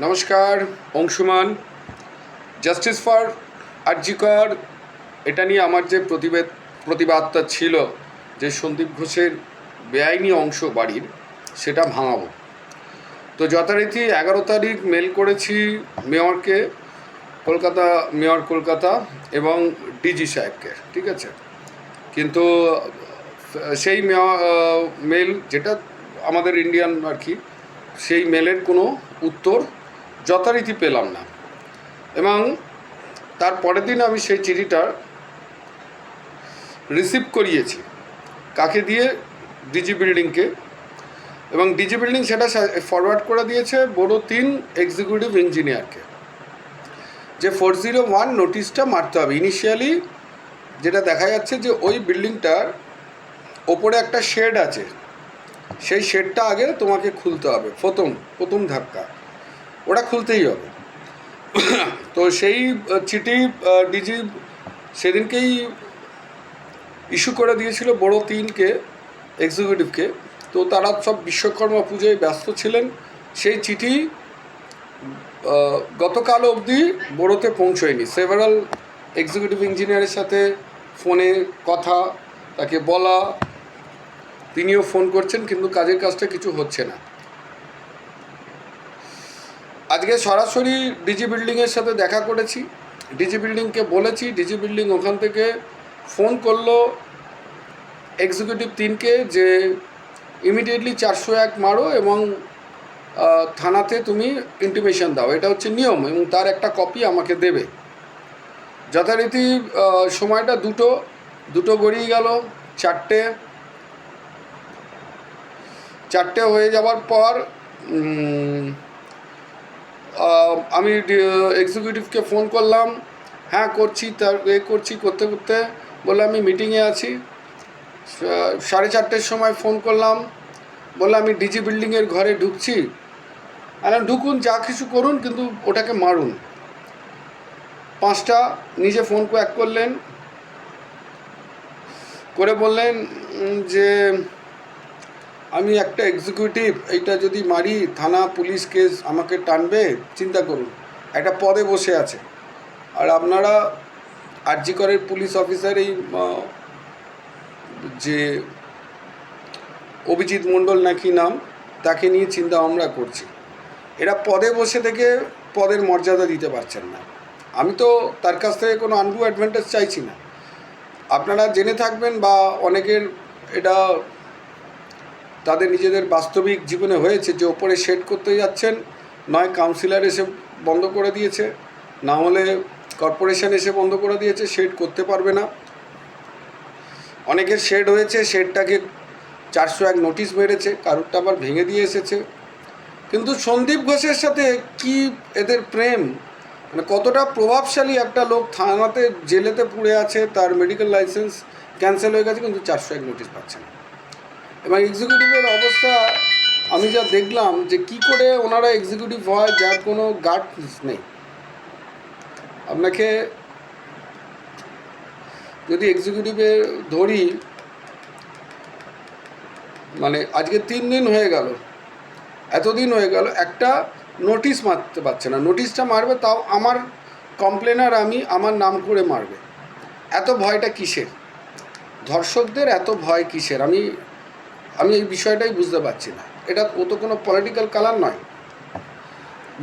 নমস্কার, Anshuman. Justice for RG Kar এটা নিয়ে আমার যে প্রতিবেদ, প্রতিবাদটা ছিল যে সন্দীপ ঘোষের বেআইনি অংশ বাড়ির, সেটা ভাঙাবো। তো যথারীতি এগারো তারিখ মেল করেছি মেয়রকে কলকাতা মেয়র কলকাতা এবং ডিজি সাহেবকে, ঠিক আছে? কিন্তু, সেই মেল যেটা আমাদের ইন্ডিয়ান আর কি, সেই মেলের কোনো উত্তর যথারীতি পেলাম না। এবং তার পরের দিন আমি সেই চিঠিটা রিসিভ করিয়েছি। কাকে দিয়ে? ডিজি বিল্ডিংকে এবং ডিজি বিল্ডিং সেটা ফরওয়ার্ড করে দিয়েছে বড় তিন এক্সিকিউটিভ ইঞ্জিনিয়ারকে যে ফোর জিরো ওয়ান নোটিশটা মারতে হবে। ইনিশিয়ালি যেটা দেখা যাচ্ছে যে ওই বিল্ডিংটার ওপরে একটা শেড আছে। সেই শেডটা আগে তোমাকে খুলতে হবে। প্রথম প্রথম ধাক্কা। ওটা খুলতেই হবে। তো সেই চিঠি ডিজি সেদিনকেই ইস্যু করে দিয়েছিল বড় তিনকে এক্সিকিউটিভকে তো তারা সব বিশ্বকর্মা পুজোয় ব্যস্ত ছিলেন। সেই চিঠি গতকাল অবধি বড়োতে পৌঁছয়নি। সেভারাল এক্সিকিউটিভ ইঞ্জিনিয়ারের সাথে ফোনে কথা, তাকে বলা, তিনিও ফোন করছেন, কিন্তু কাজের কাজটা কিছু হচ্ছে না। আজকে সরাসরি ডিজি বিল্ডিংয়ের সাথে দেখা করেছি। ডিজি বিল্ডিংকে বলেছি ডিজি বিল্ডিং ওখান থেকে ফোন করল এক্সিকিউটিভ তিনকে যে ইমিডিয়েটলি চারশো এক মারো এবং থানাতে তুমি ইন্টিমেশন দাও। এটা হচ্ছে নিয়ম এবং তার একটা কপি আমাকে দেবে। যথারীতি সময়টা দুটো দুটো গড়িয়ে গেল, চারটে। চারটে হয়ে যাওয়ার পর আমি এক্সিকিউটিভকে ফোন করলাম। হ্যাঁ করছি, তার, এ করছি, করতে করতে বললাম আমি মিটিংয়ে আছি। সাড়ে চারটের সময় ফোন করলাম। বললাম আমি ডিজি বিল্ডিংয়ের ঘরে ঢুকছি। আর, ঢুকুন, যা কিছু করুন, কিন্তু ওটাকে মারুন। পাঁচটা, নিজে ফোন ব্যাক করলেন। করে বললেন যে আমি একটা এক্সিকিউটিভ এইটা যদি মারি, থানা পুলিশ কেস আমাকে টানবে, চিন্তা করুন। একটা পদে বসে আছে। আর আপনারা আরজিকরের পুলিশ অফিসার এই যে অভিজিৎ মণ্ডল নাকি নাম, তাকে নিয়ে চিন্তা আমরা করছি। এরা পদে বসে থেকে পদের মর্যাদা দিতে পারছেন না। আমি তো তার কাছ থেকে কোনো আনডু অ্যাডভান্টেজ চাইছি না। আপনারা জেনে থাকবেন বা অনেকের এটা তাদের নিজেদের বাস্তবিক জীবনে হয়েছে যে ওপরে শেড করতে যাচ্ছেন, নয় কাউন্সিলর এসে বন্ধ করে দিয়েছে, না হলে কর্পোরেশন এসে বন্ধ করে দিয়েছে, শেড করতে পারবে না। অনেকের শেড হয়েছে, শেডটাকে চারশো এক নোটিশ মেরেছে, কারুরটা আবার ভেঙে দিয়ে এসেছে। কিন্তু সন্দীপ ঘোষের সাথে কি এদের প্রেম? মানে কতটা প্রভাবশালী একটা লোক থানাতে, জেলেতে পুড়ে আছে, তার মেডিকেল লাইসেন্স ক্যান্সেল হয়ে গেছে, কিন্তু চারশো এক নোটিশ পাচ্ছে না। এবং এক্সিকিউটিভের অবস্থা, আমি যা দেখলাম যে কি করে ওনারা এক্সিকিউটিভ হয়, যার কোনো গার্ড নেই। আপনাকে যদি এক্সিকিউটিভে ধরি মানে আজকে তিন দিন হয়ে গেল। এতদিন হয়ে গেল, একটা নোটিশ মারতে পারছে না। নোটিশটা মারবে, তাও আমার কমপ্লেনার আমি আমার নাম করে মারবে। এত ভয়টা কিসের? ধর্ষকদের এত ভয় কিসের? আমি আমি এই বিষয়টাই বুঝতে পারছি না। এটা ও তো কোনো পলিটিক্যাল কালার নয়।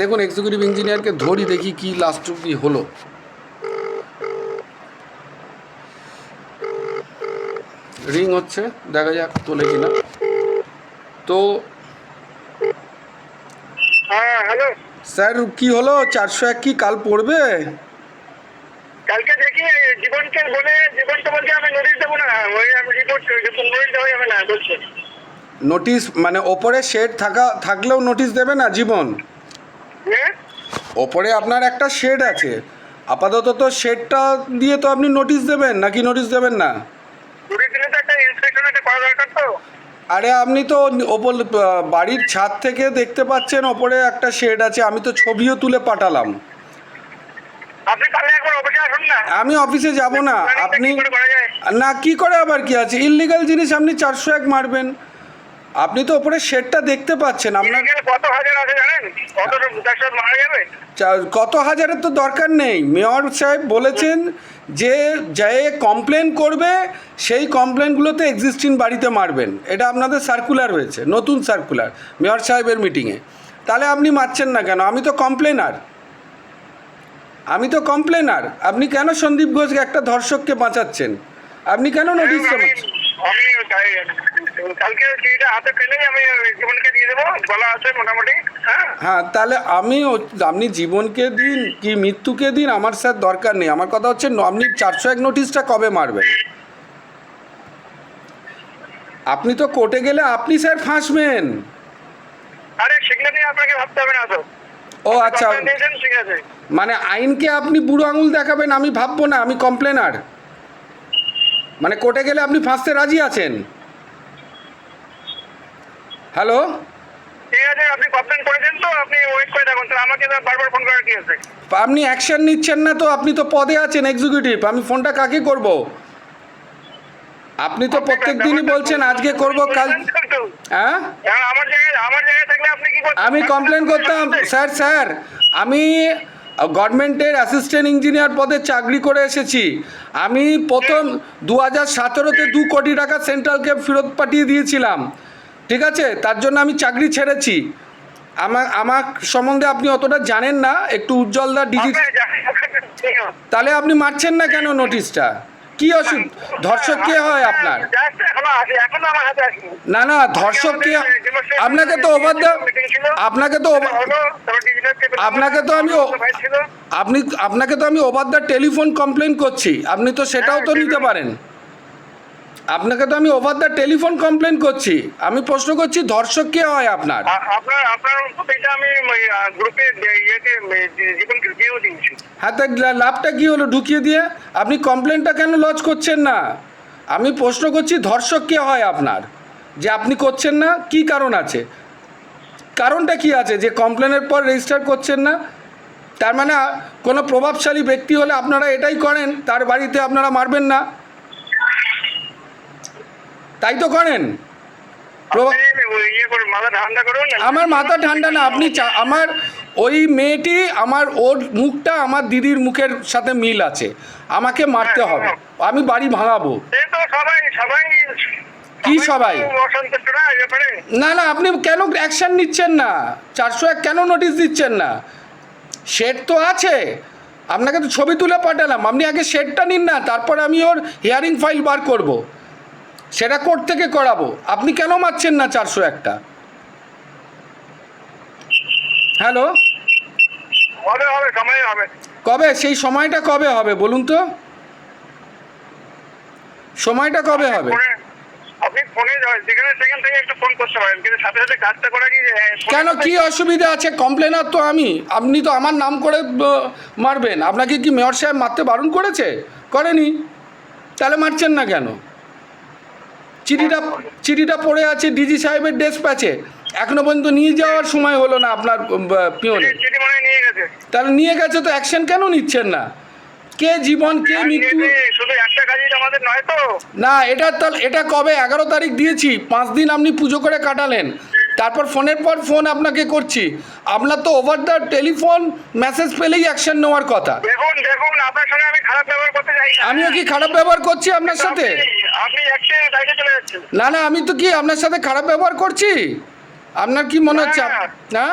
দেখুন এক্সিকিউটিভ ইঞ্জিনিয়ারকে ধরি দেখি কি লাস্ট অব্দি হলো। রিং হচ্ছে দেখা যাক তোলে কিনা তো হ্যাঁ স্যার কি হলো? চারশো এক কি কাল পড়বে? কালকে জীবনকে বলে জীবনকে বলছে আমি নোটিশ দেবো না ওই আমি রিপোর্ট নোটিশ দেওয়া যাবে না বলছে। নোটিশ মানে ওপরে শেড থাকা থাকলেও নোটিশ দেবে না জীবন? হ্যাঁ? ওপরে আপনার একটা শেড আছে। আপাতত তো শেডটা দিয়ে তো আপনি নোটিশ দেবেন নাকি নোটিশ দেবেন না? আরে আপনি তো ওপর বাড়ির ছাদ থেকে দেখতে পাচ্ছেন ওপরে একটা শেড আছে আমি তো ছবিও তুলে পাঠালাম আপনি কালে একবার অফিসে আসুন না আমি অফিসে যাব না। আপনি? না কি করে আবার কি আছে? ইললিগাল জিনিস আপনি চারশো এক মারবেন। আপনি তো ওপরে শেডটা দেখতে পাচ্ছেন। আপনার কত হাজার আছে জানেন? কত মারা যাবে? কত হাজারের তো দরকার নেই। মেয়র সাহেব বলেছেন যে যে কমপ্লেন করবে সেই কমপ্লেনগুলোতে এক্সিস্টিং বাড়িতে মারবেন। এটা আপনাদের সার্কুলার হয়েছে নতুন সার্কুলার মেয়র সাহেবের মিটিংয়ে তাহলে আপনি মারছেন না কেন? আমি তো কমপ্লেনার আমি তো কমপ্লেনার। আপনি কেন সন্দীপ ঘোষকে একটা ধর্ষককে বাঁচাচ্ছেন? আপনি কেন নোটিশ আমি আমি কালকে চিঠিটা হাতে পেলেই আমি জীবনকে দিয়ে দেবো বলা আছে মোটামুটি হ্যাঁ? হ্যাঁ তাহলে আমি আপনি জীবনকে দিন কি মৃত্যুকে দিন? আমার স্যার দরকার নেই। আমার কথা হচ্ছে আপনি চারশো এক নোটিশটা কবে মারবেন? আপনি তো কোর্টে গেলে আপনি স্যার ফাঁসবেন। আরে সেগুলো নিয়ে আপনাকে ভাবতে হবে না তো। ও আচ্ছা। ঠিক আছে মানে আইনকে আপনি বুড়ো আঙুল দেখাবেন আমি ভাববো না আমি কমপ্লেনার। মানে কোর্টে গেলে আপনি ফাঁসতে রাজি আছেন? হ্যালো? ঠিক আছে আপনি কমপ্লেন করেছেন তো আপনি ওয়েট করে থাকুন আমাকে বারবার ফোন করার কি আছে? আপনি অ্যাকশন নিচ্ছেন না তো আপনি তো পদে আছেন এক্সিকিউটিভ আমি ফোনটা কাকে করব? আপনি তো প্রত্যেক দিনই বলছেন আজকে করব কাল হ্যাঁ? আমার জায়গায় আমার জায়গায় থাকলে আপনি কি করতেন? আমি কমপ্লেন করতাম। স্যার স্যার আমি গভর্নমেন্টের অ্যাসিস্ট্যান্ট ইঞ্জিনিয়ার পদে চাকরি করে এসেছি। আমি প্রথম দু হাজার সতেরোতে দু কোটি টাকা সেন্ট্রালকে ফেরত পাঠিয়ে দিয়েছিলাম। ঠিক আছে? তার জন্য আমি চাকরি ছেড়েছি। আমার আমার সম্বন্ধে আপনি অতটা জানেন না একটু উজ্জ্বলদা ডিজি আপনার তাহলে আপনি মারছেন না কেন নোটিশটা কি অসুখ ধর্ষক কে হয় আপনার? না না ধর্ষক কে আপনাকে তো ওভার আপনাকে তো আপনাকে তো আমি আপনি আপনাকে তো আমি ওভার দ্য টেলিফোন কমপ্লেন করছি। আপনি তো সেটাও তো নিতে পারেন। আপনাকে তো আমি ওভার দ্য টেলিফোন কমপ্লেন করছি। আমি প্রশ্ন করছি ধর্ষক কে হয় আপনার? আপনার আপনার কপিটা আমি গ্রুপে ইয়েতে জীবনকে দিয়েও দিয়েছি। হ্যাঁ লাভটা কি হলো? ঢুকিয়ে দিয়ে? আপনি কমপ্লেনটা কেন লজ করছেন না? আমি প্রশ্ন করছি, ধর্ষক কে হয় আপনার? যে আপনি করছেন না, কি কারণ আছে? কারণটা কি আছে? যে কমপ্লেনের পর রেজিস্টার করছেন না? তার মানে কোনো প্রভাবশালী ব্যক্তি হলে আপনারা এটাই করেন, তার বাড়িতে আপনারা মারবেন না? তাই তো করেন? আমার মাথা ঠান্ডা না আপনি আমার ওই মেয়েটি আমার ওর মুখটা আমার দিদির মুখের সাথে মিল আছে। আমাকে মারতে হবে। আমি বাড়ি ভাঙাবো। সবাই সবাই কি সবাই? না না না আপনি কেন অ্যাকশন নিচ্ছেন না? চারশো এক কেন নোটিশ দিচ্ছেন না? শেড তো আছে। আপনাকে তো ছবি তুলে পাঠালাম। আপনি আগে শেডটা নিন না তারপর আমি ওর হিয়ারিং ফাইল বার করব। সেটা কোর্ট থেকে করাবো। আপনি কেন মারছেন না চারশো একটা? হ্যালো? হবে হবে? সময় হবে। কবে? সেই সময়টা কবে হবে বলুন তো? সময়টা কবে হবে? আপনি ফোনে যেখানে সেখান থেকে একটু ফোন করতে পারেন। কিন্তু সাথে সাথে কাজটা করা কি হ্যাঁ, কেন কি অসুবিধা আছে? কমপ্লেনার তো আমি। আপনি তো আমার নাম করে মারবেন। আপনাকে কি মেয়র সাহেব মারতে বারণ করেছে? করেনি। তাহলে মারছেন না কেন? চিঠিটা চিঠিটা পড়ে আছে ডিজি সাহেবের ডেস্ক প্যাচে এখনও পর্যন্ত নিয়ে যাওয়ার সময় হলো না আপনার পিওনে। তাহলে নিয়ে গেছে তো অ্যাকশন কেন নিচ্ছেন না? কে জীবন কে মৃত্যু? না এটা তাহলে এটা কবে? এগারো তারিখ দিয়েছি পাঁচ দিন আপনি পুজো করে কাটালেন। তারপর ফোনের পর ফোন আপনাকে করছি। আপনার তো ওভার দ্য টেলিফোন মেসেজ পেলেই অ্যাকশন নেওয়ার কথা। দেখুন দেখুন আপনার সঙ্গে আমি খারাপ ব্যবহার করতে চাই না। আমিও কি খারাপ ব্যবহার করছি আপনার সাথে? আপনি- একটা চলে যাচ্ছেন। না না আমি তো কি আপনার সাথে খারাপ ব্যবহার করছি? আপনার কি মনে হচ্ছে হ্যাঁ? না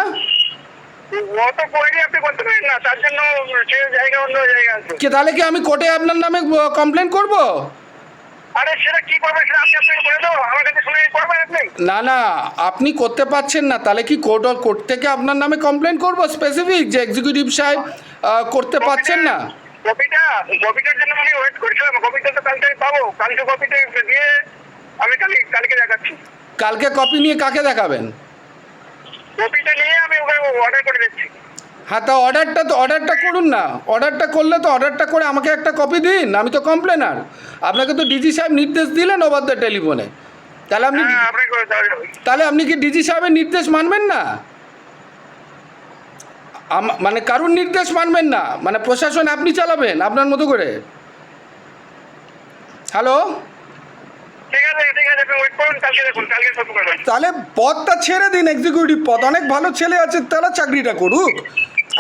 কি তাহলে কি আমি কোর্টে আপনার নামে কমপ্লেন করব? আরে সেটা কি করবেন সেটা আমি আপনাকে বলে দেবো আমার কাছে শুনে করবেন আপনি? না না আপনি করতে পারছেন না তাহলে কি কোর্ট কোর্ট থেকে আপনার নামে কমপ্লেন করব? স্পেসিফিক যে এক্সিকিউটিভ সাহেব করতে পারছেন না। কপিটা কপিটার জন্য আমি ওয়েট করছিলাম কপিটা তো কালকে পাবো। কালকে কপিটা দিয়ে আমি কালকে কালকে দেখাচ্ছি। কালকে কপি নিয়ে কাকে দেখাবেন? কপিটা নিয়ে আমি ওকে অর্ডার করে দিচ্ছি। হ্যাঁ তা অর্ডারটা তো অর্ডারটা করুন না। অর্ডারটা করলে তো অর্ডারটা করে আমাকে একটা কপি দিন আমি তো কমপ্লেনার আপনাকে তো ডিজি সাহেব নির্দেশ দিলেন দ্য টেলিফোনে তাহলে আপনি হ্যাঁ। তাহলে আপনি কি ডিজি সাহেবের নির্দেশ মানবেন না? মানে কারুর নির্দেশ মানবেন না? মানে প্রশাসন আপনি চালাবেন আপনার মতো করে। হ্যালো তাহলে পদটা ছেড়ে দিন এক্সিকিউটিভ পদ। অনেক ভালো ছেলে আছে তারা চাকরিটা করুক।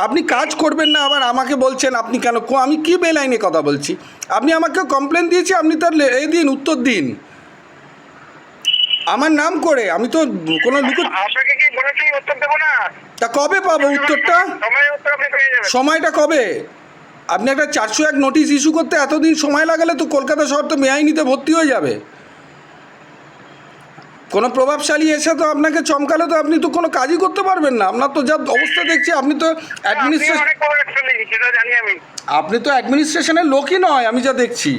আপনি কাজ করবেন না আবার আমাকে বলছেন আপনি কেন আমি কি বেলাইনে কথা বলছি? আপনি আমাকে কমপ্লেন দিয়েছি আপনি তার এই দিন উত্তর দিন। আমার নাম করে আমি তো কোনো লুকো আপনাকে কি বলেছি উত্তর দেবো না? তা কবে পাবো উত্তরটা? সময় উত্তর আপনি পেয়ে যাবেন। সময়টা কবে? আপনি একটা চারশো এক নোটিশ ইস্যু করতে এতদিন সময় লাগালে তো কলকাতা শহর তো বেআইনিতে ভর্তি হয়ে যাবে। কোনো প্রভাবশালী এসে তো আপনাকে চমকালে তো আপনি তো কোনো কাজই করতে পারবেন না। আপনার তো যা অবস্থা দেখছি আপনি তো আপনি অ্যাডমিনিস্ট্রেশন আপনি তো অ্যাডমিনিস্ট্রেশনের লোকই নয় আমি যা দেখছি।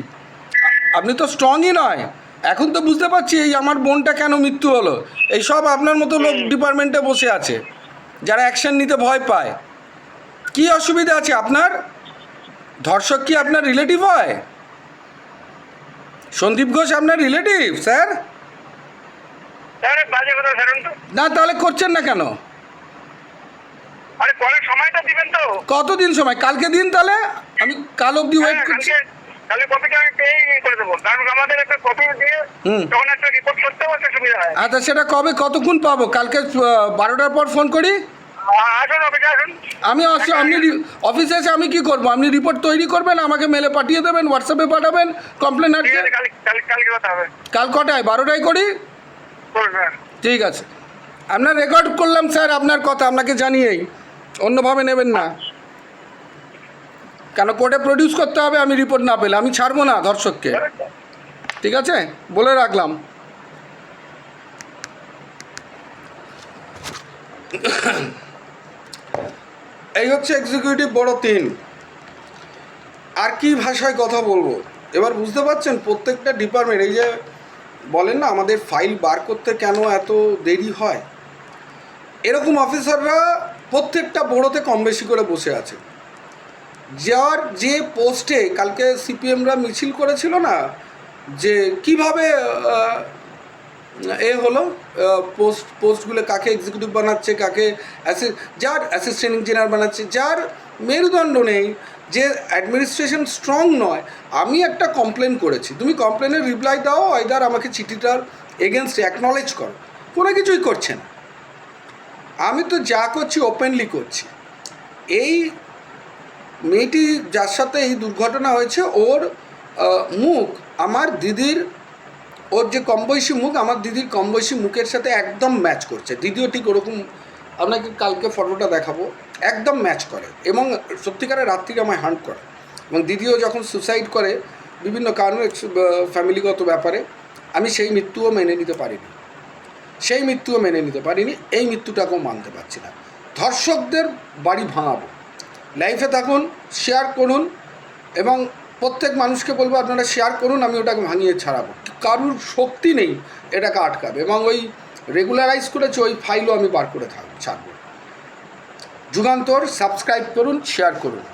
আপনি তো স্ট্রংই নয়। এখন তো বুঝতে পারছি এই আমার বোনটা কেন মৃত্যু হলো। এই সব আপনার মতো লোক ডিপার্টমেন্টে বসে আছে যারা অ্যাকশন নিতে ভয় পায়। কি অসুবিধা আছে আপনার? ধর্ষক কি আপনার রিলেটিভ হয়? সন্দীপ ঘোষ আপনার রিলেটিভ স্যার আরে বাজে কথা ছাড়ুন তো না তাহলে করছেন না কেন? আরে পরে সময়টা দিবেন তো। কতদিন সময়? কালকে দিন তাহলে? আমি কাল অবধি ওয়েট করছি। কালকে কালকে কপিটা আমি পেয়ে করে দেবো। কারণ আমাদের একটা কপি দিয়ে তখন একটা রিপোর্ট করতেও একটা সুবিধা আচ্ছা সেটা কবে কতক্ষণ পাবো? কালকে বারোটার পর ফোন করি? আমি আপনি অফিসে এসে আমি কি করব? আপনি রিপোর্ট তৈরি করবেন আমাকে মেলে পাঠিয়ে দেবেন হোয়াটসঅ্যাপে পাঠাবেন কমপ্লেন কাল কটায়? বারোটায় করি? ঠিক আছে। আপনার রেকর্ড করলাম স্যার আপনার কথা, আপনাকে জানিয়েই। অন্যভাবে নেবেন না। কেন কোর্টে প্রডিউস করতে হবে, আমি রিপোর্ট না পেলে। আমি ছাড়বো না ধর্ষককে ঠিক আছে? বলে রাখলাম। এই হচ্ছে এক্সিকিউটিভ বড় তিন। আর কি ভাষায় কথা বলব? এবার বুঝতে পারছেন প্রত্যেকটা ডিপার্টমেন্ট এই যে বলেন না, আমাদের ফাইল বার করতে কেন এত দেরি হয়? এরকম অফিসাররা প্রত্যেকটা বড়োতে কম বেশি করে বসে আছে। যার যে পোস্টে কালকে সিপিএমরা মিছিল করেছিল না, যে কীভাবে এ হলো পোস্ট পোস্টগুলো কাকে এক্সিকিউটিভ বানাচ্ছে, কাকে যার অ্যাসিস্ট্যান্ট ইঞ্জিনিয়ার বানাচ্ছে, যার মেরুদণ্ড নেই যে অ্যাডমিনিস্ট্রেশন স্ট্রং নয়, আমি একটা কমপ্লেন করেছি। তুমি কমপ্লেনের রিপ্লাই দাও আইদার আমাকে চিঠিটার এগেনস্ট অ্যাকনলেজ করো। কোনো কিছুই করছে না। আমি তো যা করছি ওপেনলি করছি। এই মেয়েটি যার সাথে এই দুর্ঘটনা হয়েছে, ওর মুখ, আমার দিদির, ওর যে কম বয়সী মুখ, আমার দিদির কম বয়সী মুখের সাথে একদম ম্যাচ করছে। দিদিও ঠিক ওরকম আপনাকে কালকে ফটোটা দেখাবো? একদম ম্যাচ করে। এবং সত্যিকারের রাত্রিরে আমায় হান্ট করে। এবং দিদিও যখন সুসাইড করে, বিভিন্ন কারণে ফ্যামিলিগত ব্যাপারে, আমি সেই মৃত্যুও মেনে নিতে পারিনি। সেই মৃত্যুও মেনে নিতে পারিনি, এই মৃত্যুটাকেও মানতে পারছি না। ধর্ষকদের বাড়ি ভাঙাবো। লাইফে থাকুন শেয়ার করুন, এবং প্রত্যেক মানুষকে বলব, আপনারা শেয়ার করুন, আমি ওটাকে ভাঙিয়ে ছাড়াবো। কারুর শক্তি নেই, এটাকে আটকাবে। এবং ওই রেগুলারাইজ করেছে ওই ফাইলও আমি বার করে থাক ছাড়ব। যুগান্তর সাবস্ক্রাইব করুন শেয়ার করুন।